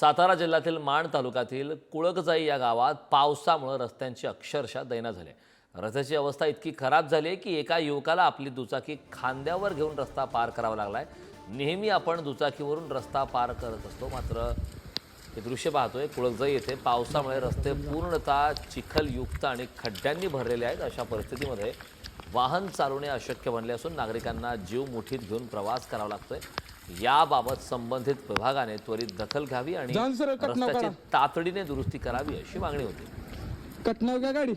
सातारा जिल्ह्यातील माण तालुक्यातील कुळकजाई या गावात पावसामुळे रस्त्यांची अक्षरशः दैना झाली. आहे. रस्त्याची अवस्था इतकी खराब झाली आहे की एका युवकाला आपली दुचाकी खांद्यावर घेऊन रस्ता पार करावा लागला आहे नेहमी आपण दुचाकीवरून रस्ता पार करत असतो. मात्र हे दृश्य पाहतोय कुळकजाई येथे पावसामुळे रस्ते पूर्णतः चिखलयुक्त आणि खड्ड्यांनी भरलेले आहेत. अशा परिस्थितीमध्ये वाहन चालवणे अशक्य बनले असून नागरिकांना जीव मुठीत घेऊन प्रवास करावा लागतोय. याबाबत संबंधित विभागाने त्वरित दखल घ्यावी आणि रस्त्याची. तातडीने दुरुस्ती करावी अशी मागणी होती. कटनाव का गाडी.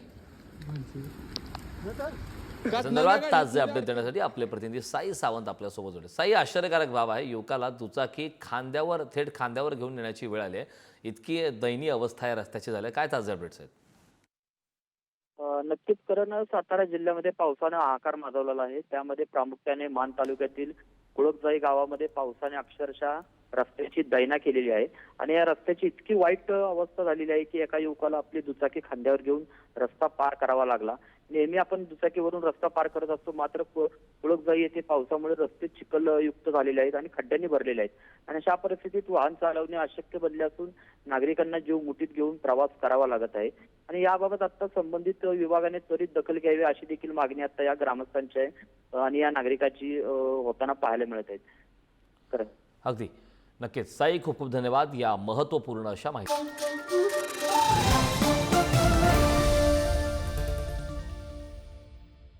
या संदर्भात ताजे अपडेट देण्यासाठी आपले प्रतिनिधी साई सावंत आपल्यासोबत जोडले. साई आश्चर्यकारक बाब आहे. युवकाला दुचाकी खांद्यावर थेट खांद्यावर घेऊन नेण्याची वेळ आली आहे. इतकी दयनीय अवस्था या रस्त्याची झाली. काय ताजे अपडेट्स आहेत? नक्कीच कारण सातारा जिल्ह्यामध्ये पावसानं आकार माजवलेला आहे. त्यामध्ये प्रामुख्याने मान तालुक्यातील कुळकजाई गावामध्ये पावसाने अक्षरशः रस्त्याची दैना केलेली आहे. आणि या रस्त्याची इतकी वाईट अवस्था झालेली आहे की एका युवकाला आपली दुचाकी खांद्यावर घेऊन रस्ता पार करावा लागला. नेहमी आपण दुचाकीवरून रस्ता पार करत असतो मात्र कुळकजाई येथे पावसामुळे रस्ते चिखलयुक्त झालेले आहेत आणि खड्ड्यांनी भरलेले आहेत. आणि अशा परिस्थितीत वाहन चालवणे अशक्य बनले असून नागरिकांना जीव मुठीत घेऊन प्रवास करावा लागत आहे. आणि याबाबत आता संबंधित विभागाने त्वरित दखल घ्यावी अशी देखील मागणी आता या ग्रामस्थांची आहे. आणि या नागरिकाची होताना पाहायला मिळत आहेत. अगदी. नक्कीच. साई खूप खूप धन्यवाद या महत्त्वपूर्ण अशा माहिती